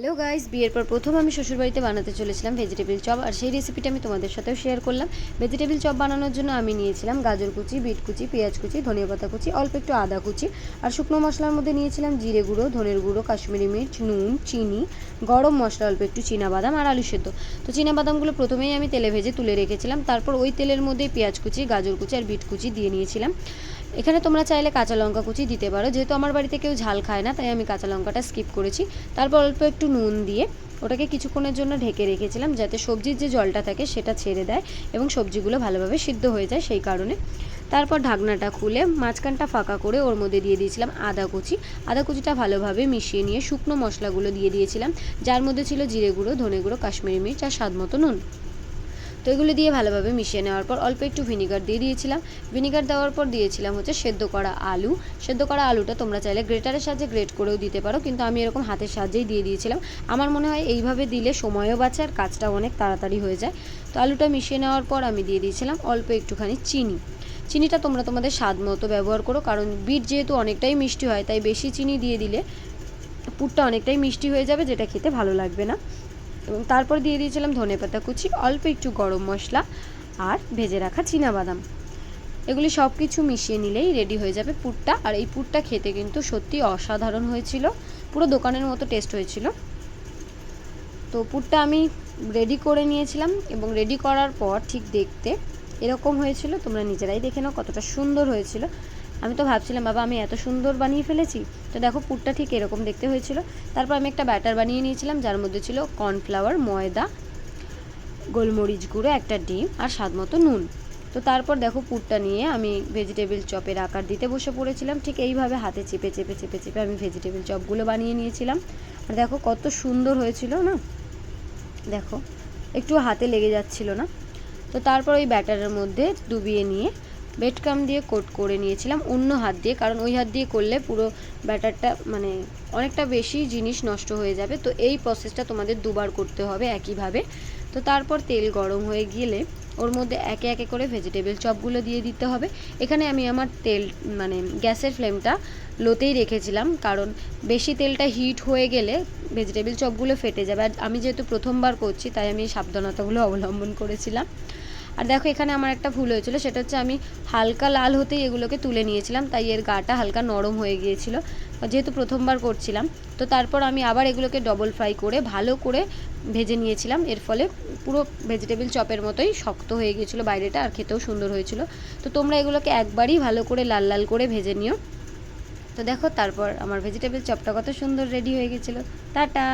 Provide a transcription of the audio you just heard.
Hello guys বিয়ের পর প্রথম আমি শ্বশুরবাড়িতে বানাতে চলেছিলাম ভেজিটেবিল চপ আর সেই রেসিপিটা আমি তোমাদের সাথেও শেয়ার করলাম। ভেজিটেবিল চপ বানানোর জন্য আমি নিয়েছিলাম গাজর কুচি, বিট কুচি, পেঁয়াজ কুচি, ধনিয়া পাতা কুচি, অল্প একটু আদা কুচি, আর শুকনো মশলার মধ্যে নিয়েছিলাম জিরে গুঁড়ো, ধনের গুঁড়ো, কাশ্মীরি মির্চ, নুন, চিনি, গরম মশলা, অল্প একটু বাদাম আর আলু সেদ্ধ। তো বাদামগুলো প্রথমেই আমি তেলে ভেজে তুলে রেখেছিলাম, তারপর ওই তেলের মধ্যে পেঁয়াজ কুচি, গাজর কুচি আর বিট কুচি দিয়ে নিয়েছিলাম। এখানে তোমরা চাইলে কাঁচা লঙ্কা কুচি দিতে পারো। যেহেতু আমার বাড়িতে কেউ ঝাল খায় না, তাই আমি কাঁচা লঙ্কাটা স্কিপ করেছি। তারপর অল্প একটু নুন দিয়ে ওটাকে কিছুক্ষণের জন্য ঢেকে রেখেছিলাম, যাতে সবজির যে জলটা থাকে সেটা ছেড়ে দেয় এবং সবজিগুলো ভালোভাবে সিদ্ধ হয়ে যায় সেই কারণে। তারপর ঢাকনাটা খুলে মাঝখানটা ফাঁকা করে ওর মধ্যে দিয়ে দিয়েছিলাম আদা কুচি। আদা কুচিটা ভালোভাবে মিশিয়ে নিয়ে শুকনো মশলাগুলো দিয়ে দিয়েছিলাম, যার মধ্যে ছিল জিরে গুঁড়ো, ধনে গুঁড়ো, কাশ্মীরি মির্চ আর স্বাদ মতো নুন। তো এগুলো দিয়ে ভালোভাবে মিশিয়ে নেওয়ার পর অল্প একটু ভিনিগার দিয়ে দিয়েছিলাম। ভিনিগার দেওয়ার পর দিয়েছিলাম হচ্ছে সেদ্ধ করা আলু। সেদ্ধ করা আলুটা তোমরা চাইলে গ্রেটারের সাহায্যে গ্রেট করেও দিতে পারো, কিন্তু আমি এরকম হাতের সাহায্যেই দিয়ে দিয়েছিলাম। আমার মনে হয় এইভাবে দিলে সময়ও বাঁচে আর কাজটাও অনেক তাড়াতাড়ি হয়ে যায়। তো আলুটা মিশিয়ে নেওয়ার পর আমি দিয়ে দিয়েছিলাম অল্প একটুখানি চিনি। চিনিটা তোমরা তোমাদের স্বাদ মতো ব্যবহার করো, কারণ বিট যেহেতু অনেকটাই মিষ্টি হয়, তাই বেশি চিনি দিয়ে দিলে পুরটা অনেকটাই মিষ্টি হয়ে যাবে, যেটা খেতে ভালো লাগবে না। এবং তারপর দিয়ে দিয়েছিলাম ধনে পাতা কুচি, অল্প একটু গরম মশলা আর ভেজে রাখা বাদাম এগুলি সব কিছু মিশিয়ে নিলেই রেডি হয়ে যাবে পুরটা। আর এই পুরটা খেতে কিন্তু সত্যি অসাধারণ হয়েছিল। পুরো দোকানের মতো টেস্ট হয়েছিল। তো পুরটা আমি রেডি করে নিয়েছিলাম এবং রেডি করার পর ঠিক দেখতে এরকম হয়েছিল। তোমরা নিজেরাই দেখে নাও কতটা সুন্দর হয়েছিল। আমি তো ভাবছিলাম, বাবা, আমি এত সুন্দর বানিয়ে ফেলেছি? তো দেখো, পুরটা ঠিক এরকম দেখতে হয়েছিল। তারপর আমি একটা ব্যাটার বানিয়ে নিয়েছিলাম, যার মধ্যে ছিল কর্নফ্লাওয়ার, ময়দা, গোলমরিচ গুঁড়ো, একটা ডিম আর স্বাদ মতো নুন। তো তারপর দেখো, পুরটা নিয়ে আমি ভেজিটেবিল চপের আকার দিতে বসে পড়েছিলাম। ঠিক এইভাবে হাতে চেপে চেপে চেপে চেপে আমি ভেজিটেবিল চপগুলো বানিয়ে নিয়েছিলাম। আর দেখো, কত সুন্দর হয়েছিল না? দেখো একটু হাতে লেগে যাচ্ছিল না। তো তারপর ওই ব্যাটারের মধ্যে ডুবিয়ে নিয়ে বেডকাম দিয়ে কোট করে নিয়েছিলাম, অন্য হাত দিয়ে, কারণ ওই হাত দিয়ে করলে পুরো ব্যাটারটা মানে অনেকটা বেশি জিনিস নষ্ট হয়ে যাবে। তো এই প্রসেসটা তোমাদের দুবার করতে হবে একইভাবে। তো তারপর তেল গরম হয়ে গেলে ওর মধ্যে একে একে করে ভেজিটেবল চপগুলো দিয়ে দিতে হবে। এখানে আমি আমার তেল মানে গ্যাসের ফ্লেমটা লোতেই রেখেছিলাম, কারণ বেশি তেলটা হিট হয়ে গেলে ভেজিটেবল চপগুলো ফেটে যাবে। আর আমি যেহেতু প্রথমবার করছি, তাই আমি সাবধানতাগুলো অবলম্বন করেছিলাম। আর দেখো এখানে আমার একটা ভুল হয়েছিল, সেটা হচ্ছে আমি হালকা লাল হতেই এগুলোকে তুলে নিয়েছিলাম, তাই এর গাটা হালকা নরম হয়ে গিয়েছিল। যেহেতু প্রথমবার করছিলাম, তো তারপর আমি আবার এগুলোকে ডবল ফ্রাই করে ভালো করে ভেজে নিয়েছিলাম। এর ফলে পুরো ভেজিটেবিল চপের মতোই শক্ত হয়ে গিয়েছিল বাইরেটা আর খেতেও সুন্দর হয়েছিল। তো তোমরা এগুলোকে একবারই ভালো করে লাল লাল করে ভেজে নিও। তো দেখো তারপর আমার ভেজিটেবিল চপটা কত সুন্দর রেডি হয়ে গেছিল টাটা!